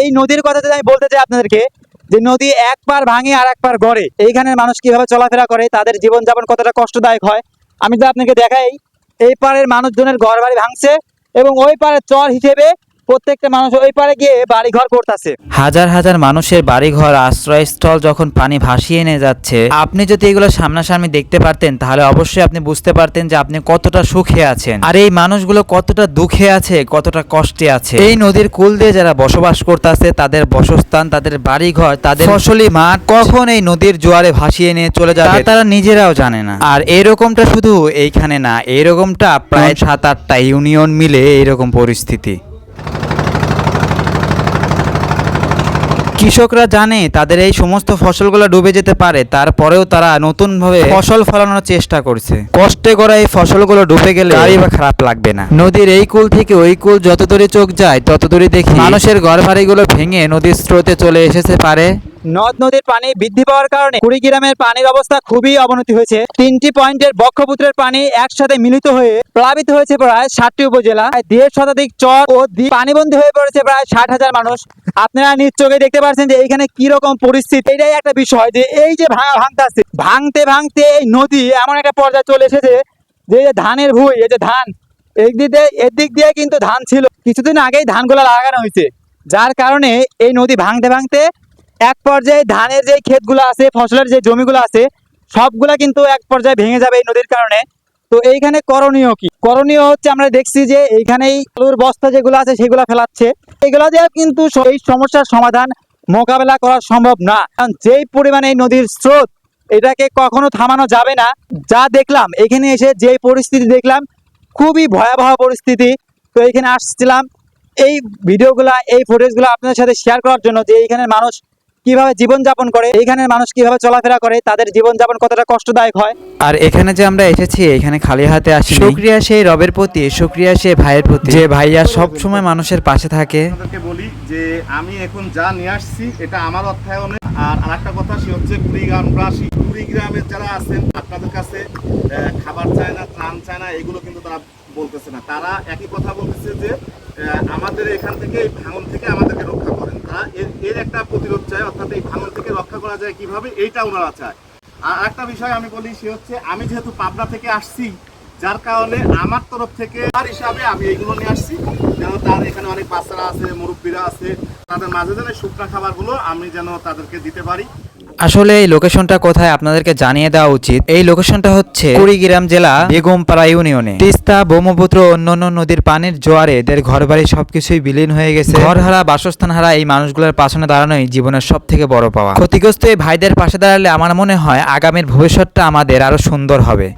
এই নদীর কথা আমি বলতে চাই আপনাদেরকে, যে নদী এক পার ভাঙে আর এক পার গড়ে এইখানে মানুষ কীভাবে চলাফেরা করে, তাদের জীবনযাপন কতটা কষ্টদায়ক হয়, আমি তো আপনাকে দেখাই, এই পারের মানুষজনের ঘর বাড়ি ভাঙছে এবং ওই পারের চর হিসেবে প্রত্যেকটা মানুষ ওই পারে গিয়ে বাড়ি ঘর করতেছে। হাজার হাজার মানুষের বাড়িঘর, আশ্রয়স্থল যখন পানি ভাসিয়ে নিয়ে যাচ্ছে, আপনি যদি এগুলো সামনাসামনি দেখতে পারতেন, তাহলে অবশ্যই আপনি বুঝতে পারতেন যে আপনি কতটা সুখে আছেন। আর এই মানুষগুলো কতটা দুঃখে আছে, কতটা কষ্টে আছে। এই নদীর কুল দিয়ে যারা বসবাস করতেছে, তাদের বসস্থান, তাদের বাড়িঘর, তাদের ফসলি মাঠ, কখন এই নদীর জোয়ারে ভাসিয়ে নিয়ে চলে যাবে তারা নিজেরাও জানে না। আর এরকমটা শুধু এইখানে না, এরকমটা প্রায় সাত আটটা ইউনিয়ন মিলে এইরকম পরিস্থিতি। কৃষকরা জানে তাদের এই সমস্ত ফসলগুলো ডুবে যেতে পারে তারপরেও তারা নতুনভাবে ফসল ফলানোর চেষ্টা করছে। কষ্টে করা এই ফসলগুলো ডুবে গেলে আরই বা খারাপ লাগবে না। নদীর এই কুল থেকে ওই কুল যত দূরে চোখ যায় তত দূরে দেখি মানুষের ঘর বাড়িগুলো ভেঙে নদীর স্রোতে চলে এসেছে পারে। নদ নদীর পানি বৃদ্ধি পাওয়ার কারণে কুড়িগ্রামের পানির অবস্থা খুবই অবনতি হয়েছে। তিনটি পয়েন্টের বক্ষপুত্রের পানি একসাথে মিলিত হয়ে প্লাবিত হয়েছে প্রায় ষাটটি উপজেলা। দেড় শতাধিক চর ও পানিবন্দী হয়ে পড়েছে প্রায় ষাট হাজার মানুষ। আপনারা নিজ চোখে দেখতে পাচ্ছেন যে এইখানে কি রকম পরিস্থিতি। এটাই একটা বিষয় যে এই যে ভাঙা ভাঙতে আসছে, ভাঙতে ভাঙতে এই নদী এমন একটা পর্যায়ে চলে এসেছে যে ধানের ভুঁই, এই যে ধান এই দিক দিয়ে এর দিক দিয়ে কিন্তু ধান ছিল। কিছুদিন আগেই ধানগুলো লাগানো হয়েছে। যার কারণে এই নদী ভাঙতে ভাঙতে এক পর্যায়ে ধানের যে ক্ষেতগুলো আছে, ফসলের যে জমিগুলো আছে, সবগুলা কিন্তু এক পর্যায়ে ভেঙে যাবে এই নদীর কারণে। তো এইখানে করণীয় কি? করণীয় হচ্ছে আমরা দেখছি যে এইখানেই আলুর বস্তা যেগুলো আছে, সেগুলো ফেলাচ্ছে। এগুলো দিয়ে কিন্তু এই সমস্যার সমাধান মোকাবেলা করা সম্ভব না। কারণ যেই পরিমাণে এই নদীর স্রোত, এটাকে কখনো থামানো যাবে না। যা দেখলাম, এখানে এসে যে পরিস্থিতি দেখলাম, খুবই ভয়াবহ পরিস্থিতি। তো এখানে আসছিলাম। এই ভিডিওগুলা, এই ফুটেজগুলো আপনাদের সাথে শেয়ার করার জন্য যে এইখানের মানুষ কীভাবে জীবনযাপন করে এইখানের মানুষ কীভাবে চলাফেরা করে তাদের জীবনযাপন কতটা কষ্টদায়ক হয়। আর এখানে যে আমরা এসেছি এখানে খালি হাতে আসি শুক্রিয়া সেই রবের প্রতি শুক্রিয়া সেই ভাইয়ের প্রতি। যে ভাইয়া সব সময় মানুষের পাশে থাকে। বলি যে আমি এখন যা নিয়ে আসছি এটা আমার অর্থায়নে। আর আরেকটা কথা সে হচ্ছে কুড়িগ্রামবাসী। কুড়িগ্রামের যারা আছেন আপনাদের কাছে আহ, খাবার চায় না ত্রাণ চায় না এগুলো কিন্তু তারা বলতেছে না। তারা একই কথা বলতেছে যে আহ, আমাদের এখান থেকে এই ভাঙন থেকে আমাদেরকে এর একটা প্রতিরোধ চায় অর্থাৎ এই ভাঙন থেকে রক্ষা করা যায় কীভাবে, এইটা ওনারা চায়। আর একটা বিষয় আমি বলি, সে হচ্ছে আমি যেহেতু পাবনা থেকে আসছি, যার কারণে আমার তরফ থেকে তার হিসাবে আমি এইগুলো নিয়ে আসছি। যেন তার এখানে অনেক বাচ্চারা আছে, মুরব্বীরা আছে, তাদের মাঝে যেন শুকনা খাবারগুলো আমি যেন তাদেরকে দিতে পারি। আসলে এই লোকেশনটা কোথায় আপনাদেরকে জানিয়ে দেওয়া উচিত। এই লোকেশনটা হচ্ছে কুড়িগ্রাম জেলা বেগমপাড়া ইউনিয়নে। তিস্তা, ব্রহ্মপুত্র অন্যান্য নদীর পানির জোয়ারে এদের ঘরবাড়ি সবকিছুই বিলীন হয়ে গেছে। ঘর হারা বাসস্থান হারা এই মানুষগুলোর পাশনে দাঁড়ানোই জীবনের সব থেকে বড় পাওয়া। ক্ষতিগ্রস্ত এই ভাইদের পাশে দাঁড়ালে আমার মনে হয় আগামীর ভবিষ্যৎটা আমাদের আরও সুন্দর হবে।